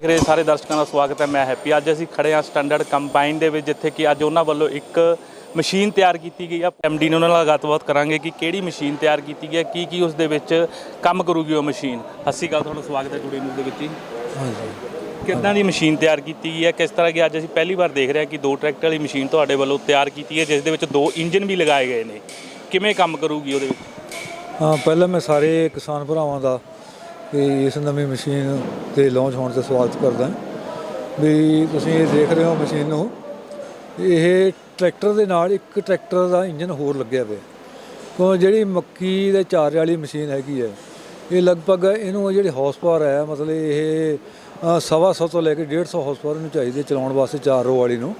ਦੇਖ ਰਹੇ ਸਾਰੇ ਦਰਸ਼ਕਾਂ ਦਾ ਸਵਾਗਤ ਹੈ ਮੈਂ ਹੈਪੀ। ਅੱਜ ਅਸੀਂ ਖੜੇ ਹਾਂ ਸਟੈਂਡਰਡ ਕੰਬਾਈਨ ਦੇ ਵਿੱਚ ਜਿੱਥੇ ਕਿ ਅੱਜ ਉਹਨਾਂ ਵੱਲੋਂ ਇੱਕ ਮਸ਼ੀਨ ਤਿਆਰ ਕੀਤੀ ਗਈ ਆ। ਐਮਡੀ ਨੇ ਉਹਨਾਂ ਨਾਲ ਗੱਲਬਾਤ ਕਰਾਂਗੇ ਕਿ ਕਿਹੜੀ ਮਸ਼ੀਨ ਤਿਆਰ ਕੀਤੀ ਗਈ ਹੈ ਕੀ ਕੀ ਉਸ ਦੇ ਵਿੱਚ ਕੰਮ ਕਰੂਗੀ ਉਹ ਮਸ਼ੀਨ। ਸ਼੍ਰੀ ਅਕਾਲ ਤੁਹਾਨੂੰ ਸਵਾਗਤ ਹੈ ਟੂਡੇ ਨਿਊਜ਼ ਦੇ ਵਿੱਚ ਜੀ ਹਾਂਜੀ। ਕਿੱਦਾਂ ਦੀ ਮਸ਼ੀਨ ਤਿਆਰ ਕੀਤੀ ਗਈ ਹੈ ਕਿਸ ਤਰ੍ਹਾਂ ਕਿ ਅੱਜ ਅਸੀਂ ਪਹਿਲੀ ਵਾਰ ਦੇਖ ਰਹੇ ਹਾਂ ਕਿ ਦੋ ਟਰੈਕਟਰ ਵਾਲੀ ਮਸ਼ੀਨ ਤੁਹਾਡੇ ਵੱਲੋਂ ਤਿਆਰ ਕੀਤੀ ਹੈ ਜਿਸ ਦੇ ਵਿੱਚ ਦੋ ਇੰਜਨ ਵੀ ਲਗਾਏ ਗਏ ਨੇ। ਕਿਵੇਂ ਕੰਮ ਕਰੂਗੀ ਉਹਦੇ ਵਿੱਚ? ਹਾਂ ਪਹਿਲਾਂ ਮੈਂ ਸਾਰੇ ਕਿਸਾਨ ਭਰਾਵਾਂ ਦਾ ਵੀ ਇਸ ਨਵੀਂ ਮਸ਼ੀਨ ਤੇ ਲਾਂਚ ਹੋਣ ਤੇ ਸਵਾਗਤ ਕਰਦਾ ਵੀ ਤੁਸੀਂ ਇਹ ਦੇਖ ਰਹੇ ਹੋ ਮਸ਼ੀਨ ਨੂੰ ਇਹ ਟਰੈਕਟਰ ਦੇ ਨਾਲ ਇੱਕ ਟਰੈਕਟਰ ਦਾ ਇੰਜਨ ਹੋਰ ਲੱਗਿਆ ਪਿਆ। ਕਿਉਂ ਜਿਹੜੀ ਮੱਕੀ ਦੇ ਚਾਰੇ ਵਾਲੀ ਮਸ਼ੀਨ ਹੈਗੀ ਹੈ ਇਹ ਲਗਭਗ ਇਹਨੂੰ ਜਿਹੜੀ ਹਾਰਸ ਪਾਵਰ ਹੈ ਮਤਲਬ ਇਹ ਸਵਾ ਸੌ ਤੋਂ ਲੈ ਕੇ 150 ਹਾਰਸ ਪਾਵਰ ਨੂੰ ਚਾਹੀਦੀ ਹੈ ਚਲਾਉਣ ਵਾਸਤੇ ਚਾਰ ਰੋ ਵਾਲੀ ਨੂੰ।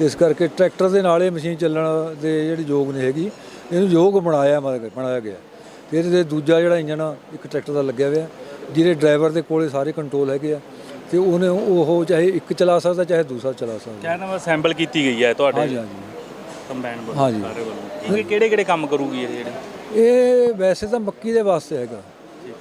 ਇਸ ਕਰਕੇ ਟਰੈਕਟਰ ਦੇ ਨਾਲ ਇਹ ਮਸ਼ੀਨ ਚੱਲਣ ਦੇ ਜਿਹੜੀ ਯੋਗ ਨਹੀਂ ਹੈਗੀ, ਇਹਨੂੰ ਯੋਗ ਬਣਾਇਆ ਮਤਲਬ ਬਣਾਇਆ ਗਿਆ। ਤੇ ਇਹਦੇ ਦੂਜਾ ਜਿਹੜਾ ਇੰਜਨ ਇੱਕ ਟਰੈਕਟਰ ਦਾ ਲੱਗਿਆ ਹੋਇਆ ਜਿਹਦੇ ਡਰਾਈਵਰ ਦੇ ਕੋਲੇ ਸਾਰੇ ਕੰਟਰੋਲ ਹੈਗੇ ਆ ਤੇ ਉਹਨੇ ਉਹ ਚਾਹੇ ਇੱਕ ਚਲਾ ਸਕਦਾ ਚਾਹੇ ਦੂਸਰਾ ਚਲਾ ਸਕਦਾ। ਕਹਿਣਾ ਵਾ ਅਸੈਂਬਲ ਕੀਤੀ ਗਈ ਹੈ ਤੁਹਾਡੇ ਹਾਂਜੀ ਹਾਂਜੀ। ਕੰਬਾਈਨ ਵੱਲੋਂ ਹਾਂਜੀ। ਸਾਰੇ ਵੱਲੋਂ। ਇਹ ਕਿਹੜੇ ਕਿਹੜੇ ਕੰਮ ਕਰੂਗੀ ਇਹ ਜਿਹੜੇ? ਇਹ ਵੈਸੇ ਤਾਂ ਮੱਕੀ ਦੇ ਵਾਸਤੇ ਹੈਗਾ।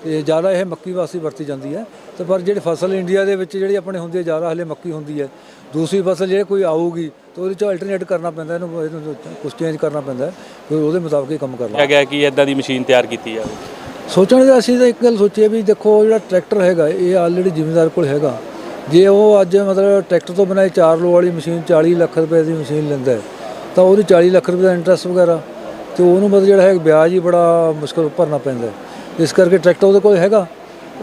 ਤੇ ਜ਼ਿਆਦਾ ਇਹ ਮੱਕੀ ਵਾਸਤੇ ਵਰਤੀ ਜਾਂਦੀ ਹੈ। ਤੇ ਪਰ ਜਿਹੜੀ ਫਸਲ ਇੰਡੀਆ ਦੇ ਵਿੱਚ ਜਿਹੜੀ ਆਪਣੇ ਹੁੰਦੀ ਹੈ ਜ਼ਿਆਦਾ ਹਲੇ ਮੱਕੀ ਹੁੰਦੀ ਹੈ। ਦੂਸਰੀ ਫਸਲ ਜੇ ਕੋਈ ਆਊਗੀ ਤਾਂ ਉਹਦੇ ਚ ਅਲਟਰਨੇਟ ਕਰਨਾ ਪੈਂਦਾ ਇਹਨੂੰ ਇਹਨੂੰ ਕੁਝ ਚੇਂਜ ਕਰਨਾ ਪੈਂਦਾ ਹੈ, ਫਿਰ ਉਹਦੇ ਮੁਤਾਬਕ ਹੀ ਕੰਮ ਕਰਨਾ। ਕਿਹਾ ਗਿਆ ਕਿ ਇਦਾਂ ਦੀ ਮਸ਼ੀਨ ਤਿਆਰ ਕੀਤੀ ਜਾਵੇ। ਸੋਚਣ ਦਾ ਅਸੀਂ ਤਾਂ ਇੱਕ ਗੱਲ ਸੋਚੀਏ ਵੀ ਦੇਖੋ ਜਿਹੜਾ ਟਰੈਕਟਰ ਹੈਗਾ, ਇਹ ਆਲਰੇਡੀ ਜ਼ਿਮੀਂਦਾਰ ਕੋਲ ਹੈਗਾ। ਜੇ ਉਹ ਅੱਜ ਮਤਲਬ ਟਰੈਕਟਰ ਤੋਂ ਬਣਾਈ 4 ਲੋ ਵਾਲੀ ਮਸ਼ੀਨ 40 ਲੱਖ ਰੁਪਏ ਦੀ ਮਸ਼ੀਨ ਲੈਂਦਾ ਤਾਂ ਉਹਦੀ 40 ਲੱਖ ਰੁਪਏ ਦਾ ਇੰਟਰਸਟ ਵਗੈਰਾ, ਤੇ ਉਹਨੂੰ ਮਤਲਬ ਜਿਹੜਾ ਹੈ ਵਿਆਜ ਹੀ ਬੜਾ ਮੁਸ਼ਕਲ ਭਰਨਾ ਪੈਂਦਾ ਇਸ ਕਰਕੇ ਟਰੈਕਟਰ ਉਹਦੇ ਕੋਲ ਹੈਗਾ,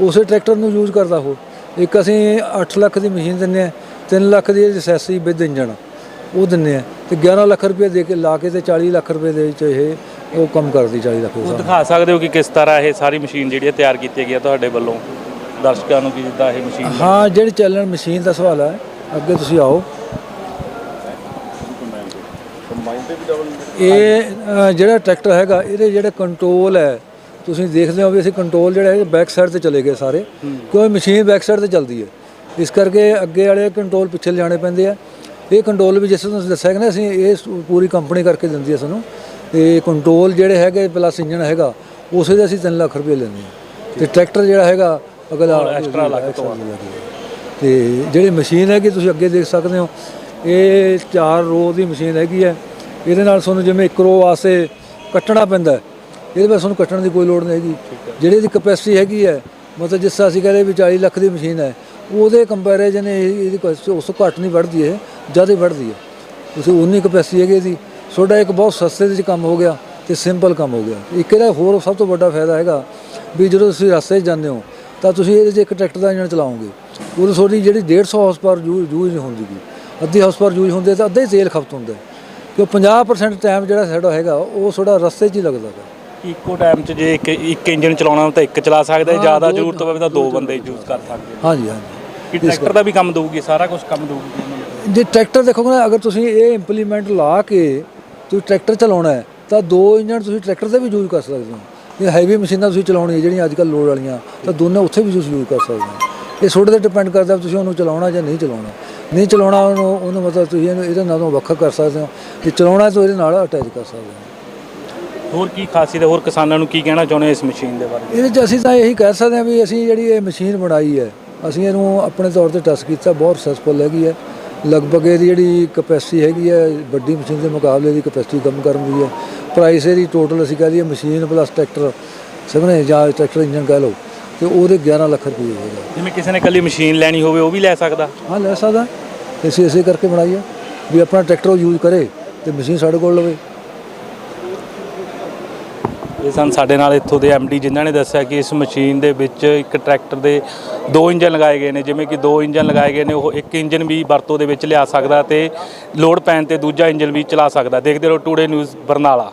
ਉਸੇ ਟਰੈਕਟਰ ਨੂੰ ਯੂਜ਼ ਕਰਦਾ ਉਹ। ਇੱਕ ਅਸੀਂ 8 ਲੱਖ ਦੀ ਮਸ਼ੀਨ ਦਿੰਨੇ ਆ 3 ਲੱਖ ਦੀ ਅਸੈਸਰੀ ਵਿਦ ਇੰਜਣ, ਉਹ ਦਿੰਨੇ ਆ ਤੇ 11 ਲੱਖ ਰੁਪਏ ਦੇ ਕੇ ਲਾ ਕੇ ਤੇ 40 ਲੱਖ ਰੁਪਏ ਦੇ ਵਿੱਚ ਇਹ ਉਹ ਕੰਮ ਕਰਦੀ 40 ਲੱਖ ਦੇ ਉਹ। ਦਿਖਾ ਸਕਦੇ ਹੋ ਕਿ ਕਿਸ ਤਰ੍ਹਾਂ ਇਹ ਸਾਰੀ ਮਸ਼ੀਨ ਜਿਹੜੀ ਹੈ ਤਿਆਰ ਕੀਤੀ ਗਈ ਹੈ ਤੁਹਾਡੇ ਵੱਲੋਂ। ਦਰਸ਼ਕਾਂ ਨੂੰ ਕਿ ਜਿੱਦਾਂ ਇਹ ਮਸ਼ੀਨ ਹਾਂ ਜਿਹੜੀ ਚੱਲਣ ਮਸ਼ੀਨ ਦਾ ਸਵਾਲ ਹੈ ਅੱਗੇ ਤੁਸੀਂ ਆਓ। ਇਹ ਅ, ਜਿਹੜਾ ਟਰੈਕਟਰ ਹੈਗਾ ਇਹਦੇ ਜਿਹੜੇ ਕੰਟਰੋਲ ਹੈ ਤੁਸੀਂ ਦੇਖਦੇ ਹੋ ਵੀ ਅਸੀਂ ਕੰਟਰੋਲ ਜਿਹੜਾ ਹੈ ਬੈਕ ਸਾਈਡ ਤੇ ਚਲੇ ਗਏ ਸਾਰੇ। ਕਿਉਂ ਮਸ਼ੀਨ ਬੈਕ ਸਾਈਡ ਤੇ ਚੱਲਦੀ ਹੈ। ਇਸ ਕਰਕੇ ਅੱਗੇ ਵਾਲੇ ਕੰਟਰੋਲ ਪਿੱਛੇ ਲਿਜਾਣੇ ਪੈਂਦੇ ਆ। ਇਹ ਕੰਟਰੋਲ ਵੀ ਜਿਸ ਤਰ੍ਹਾਂ ਤੁਸੀਂ ਦੱਸਿਆ ਕਿ ਨਾ ਅਸੀਂ ਇਹ ਸ- ਪੂਰੀ ਕੰਪਨੀ ਕਰਕੇ ਦਿੰਦੀ ਹੈ ਸਾਨੂੰ। ਤੇ ਕੰਟਰੋਲ ਜਿਹੜੇ ਹੈਗੇ ਪਲੱਸ ਇੰਜਨ ਹੈਗਾ ਉਸੇ ਦੇ ਅਸੀਂ 3 ਲੱਖ ਰੁਪਏ ਲੈਂਦੇ ਹਾਂ। ਤੇ ਟਰੈਕਟਰ ਜਿਹੜਾ ਹੈਗਾ ਅਗਲਾ extra ਲੱਖ ਤੋਂ ਤੋਂ। ਜਿਹੜੀ ਮਸ਼ੀਨ ਹੈਗੀ ਤੁਸੀਂ ਅੱਗੇ ਦੇਖ ਸਕਦੇ ਹੋ ਇਹ ਚਾਰ ਰੋ ਦੀ ਮਸ਼ੀਨ ਹੈਗੀ ਹੈ। ਇਹਦੇ ਨਾਲ ਤੁਹਾਨੂੰ ਜਿਵੇਂ ਇੱਕ ਰੋ ਵਾਸਤੇ ਕੱਟਣਾ ਪੈਂਦਾ ਇਹਦੇ ਵਿੱਚ ਤੁਹਾਨੂੰ ਕੱਟਣ ਦੀ ਕੋਈ ਲੋੜ ਨਹੀਂ ਹੈਗੀ। ਜਿਹੜੀ ਇਹਦੀ ਕਪੈਸਿਟੀ ਹੈਗੀ ਹੈ ਮਤਲਬ ਜਿਸ ਤਰ੍ਹਾਂ ਅਸੀਂ ਕਹਿੰਦੇ ਵੀ 40 ਲੱਖ ਦੀ ਮਸ਼ੀਨ ਹੈ ਉਹਦੇ ਕੰਪੈਰੀਜ਼ਨ ਇਹਦੀ ਉਸ ਤੋਂ ਘੱਟ ਨਹੀਂ ਵੱਧਦੀ ਹੈ ਜ਼ਿਆਦਾ ਹੀ ਵੱਧਦੀ ਹੈ। ਤੁਸੀਂ ਉਨੀ ਕਪੈਸਿਟੀ ਹੈਗੀ ਇਹਦੀ ਤੁਹਾਡਾ ਇੱਕ ਬਹੁਤ ਸਸਤੇ ਦੇ ਵਿੱਚ ਕੰਮ ਹੋ ਗਿਆ ਤੇ ਸਿੰਪਲ ਕੰਮ ਹੋ ਗਿਆ। ਇੱਕ ਇਹਦਾ ਹੋਰ ਸਭ ਤੋਂ ਵੱਡਾ ਫਾਇਦਾ ਹੈਗਾ ਵੀ ਜਦੋਂ ਤੁਸੀਂ ਰਸਤੇ 'ਚ ਜਾਂਦੇ ਹੋ ਤਾਂ ਤੁਸੀਂ ਇਹਦੇ 'ਚ ਇੱਕ ਟਰੈਕਟਰ ਦਾ ਇੰਜਣ ਚਲਾਓਗੇ। ਉਦੋਂ ਤੁਹਾਡੀ ਜਿਹੜੀ 150 ਹਾਰਸ ਪਾਵਰ ਯੂਜ਼ ਨਹੀਂ ਹੁੰਦੀ ਗੀ। ਅੱਧੀ ਹਾਰਸ ਪਾਵਰ ਯੂਜ਼ ਹੁੰਦੀ ਤਾਂ ਅੱਧਾ ਹੀ ਤੇਲ ਖਪਤ ਹੁੰਦਾ ਕਿਉਂ 50% ਟਾਈਮ ਜਿਹੜਾ ਸਾਡਾ ਹੈਗਾ ਉਹ ਥੋੜਾ ਰਸਤੇ 'ਚ ਹੀ ਲੱਗਦਾ ਹੈ ਇੱਕੋ ਟਾਈਮ 'ਚ ਜੇ ਇੱਕ ਇੱਕ ਇੰਜਨ ਚਲਾਉਣਾ ਤਾਂ ਇੱਕ ਚਲਾ ਸਕਦਾ ਹੈ ਜ਼ਿਆਦਾ ਜ਼ਰੂਰਤ ਹੋਵੇ ਤਾਂ ਦੋ ਬੰਦੇ ਯੂਜ਼ ਕਰ ਸਕਦੇ ਹਾਂਜੀ ਹਾਂਜੀ। ਕਿ ਟਰੈਕਟਰ ਦਾ ਵੀ ਕੰਮ ਦਊਗੀ ਸਾਰਾ ਕੁਝ ਕੰਮ ਦਊਗੀ। ਜੇ ਟਰੈਕਟਰ ਦੇਖੋਗੇ ਨਾ ਅਗਰ ਤੁਸੀਂ ਇਹ ਇੰਪਲੀਮੈਂਟ ਲਾ ਕੇ ਤੁਸੀਂ ਟਰੈਕਟਰ ਚਲਾਉਣਾ ਹੈ ਤਾਂ ਦੋ ਇੰਜਨ ਤੁਸੀਂ ਟਰੈਕਟਰ ਤੇ ਵੀ ਯੂਜ਼ ਕਰ ਸਕਦੇ ਹੋ। ਇਹ ਹੈਵੀ ਮਸ਼ੀਨਾਂ ਤੁਸੀਂ ਚਲਾਉਣੀਆਂ ਜਿਹੜੀਆਂ ਅੱਜ ਕੱਲ੍ਹ ਲੋਡ ਵਾਲੀਆਂ ਤਾਂ ਦੋਨੇ ਉੱਥੇ ਵੀ ਤੁਸੀਂ ਯੂਜ਼ ਕਰ ਸਕਦੇ ਹੋ। ਇਹ ਤੁਹਾਡੇ ਤੇ ਡਿਪੈਂਡ ਕਰਦਾ ਤੁਸੀਂ ਉਹਨੂੰ ਚਲਾਉਣਾ ਜਾਂ ਨਹੀਂ ਚਲਾਉਣਾ। ਨਹੀਂ ਚਲਾਉਣਾ ਉਹਨੂੰ ਉਹਨੂੰ ਮਤਲਬ ਤੁਸੀਂ ਇਹਨੂੰ ਇਹਦੇ ਨਾਲੋਂ ਵੱਖਰਾ ਕਰ ਸਕਦੇ ਹੋ। ਜੇ ਚਲਾਉਣਾ ਤਾਂ ਇਹਦੇ ਨਾਲ ਅਟੈਚ ਕਰ ਸਕਦੇ ਹੋ। ਹੋਰ ਕੀ ਖਾਸੀਅਤ ਹੈ? ਹੋਰ ਕਿਸਾਨਾਂ ਨੂੰ ਕੀ ਕਹਿਣਾ ਚਾਹੁੰਦੇ ਹੋ ਇਸ ਮਸ਼ੀਨ ਦੇ ਬਾਰੇ? ਇਹਦੇ 'ਚ ਅਸੀਂ ਤਾਂ ਇਹੀ ਕਹਿ ਸਕਦੇ ਹਾਂ ਵੀ ਅਸੀਂ ਜਿਹੜੀ ਇਹ ਮਸ਼ੀਨ ਬਣਾਈ ਹੈ ਅਸੀਂ ਇਹਨੂੰ ਆਪਣੇ ਤੌਰ ਤੇ ਟੈਸਟ ਕੀਤਾ ਬਹੁਤ ਸਕਸੈਸਫੁਲ ਹੈਗੀ ਹੈ। ਲਗਭਗ ਇਹਦੀ ਜਿਹੜੀ ਕਪੈਸਿਟੀ ਹੈਗੀ ਹੈ ਵੱਡੀ ਮਸ਼ੀਨ ਦੇ ਮੁਕਾਬਲੇ ਦੀ ਕਪੈਸਿਟੀ ਕਮ ਕਰਨ ਦੀ ਹੈ। ਪ੍ਰਾਈਸ ਇਹਦੀ ਟੋਟਲ ਅਸੀਂ ਕਹਿ ਲਈਏ ਮਸ਼ੀਨ ਪਲੱਸ ਟਰੈਕਟਰ ਸਭਨੇ ਜਾਂ ਟਰੈਕਟਰ ਇੰਜਨ ਕਹਿ ਲਓ। ਤੇ ਉਹਦੇ 11 ਲੱਖ ਰੁਪਏ ਹੋਏਗਾ ਜਿਵੇਂ ਕਿਸੇ ਨੇ ਕੱਲੀ ਮਸ਼ੀਨ ਲੈਣੀ ਹੋਵੇ ਉਹ ਵੀ ਲੈ ਸਕਦਾ? ਹਾਂ ਲੈ ਸਕਦਾ। ਅਸੀਂ ਇਸੇ ਕਰਕੇ ਬਣਾਈ ਹੈ ਵੀ ਆਪਣਾ ਟਰੈਕਟਰ ਯੂਜ਼ ਕਰੇ ਤੇ ਮਸ਼ੀਨ ਸਾਡੇ ਕੋਲ ਲਵੇ। ਇਹ ਸਨ ਸਾਡੇ ਨਾਲ ਇੱਥੋਂ ਦੇ ਐਮਡੀ ਜਿਨ੍ਹਾਂ ਨੇ ਦੱਸਿਆ ਕਿ ਇਸ ਮਸ਼ੀਨ ਦੇ ਵਿੱਚ ਇੱਕ ਟਰੈਕਟਰ ਦੇ ਦੋ ਇੰਜਨ ਲਗਾਏ ਗਏ ਨੇ, ਜਿਵੇਂ ਕਿ ਦੋ ਇੰਜਨ ਲਗਾਏ ਗਏ ਨੇ, ਉਹ ਇੱਕ ਇੰਜਨ ਵੀ ਵਰਤੋਂ ਦੇ ਵਿੱਚ ਲਿਆ ਸਕਦਾ ਤੇ ਲੋਡ ਪੈਣ ਤੇ ਦੂਜਾ ਇੰਜਨ ਵੀ ਚਲਾ ਸਕਦਾ। ਦੇਖਦੇ ਰਹੋ ਟੂਡੇ ਨਿਊਜ਼ ਬਰਨਾਲਾ।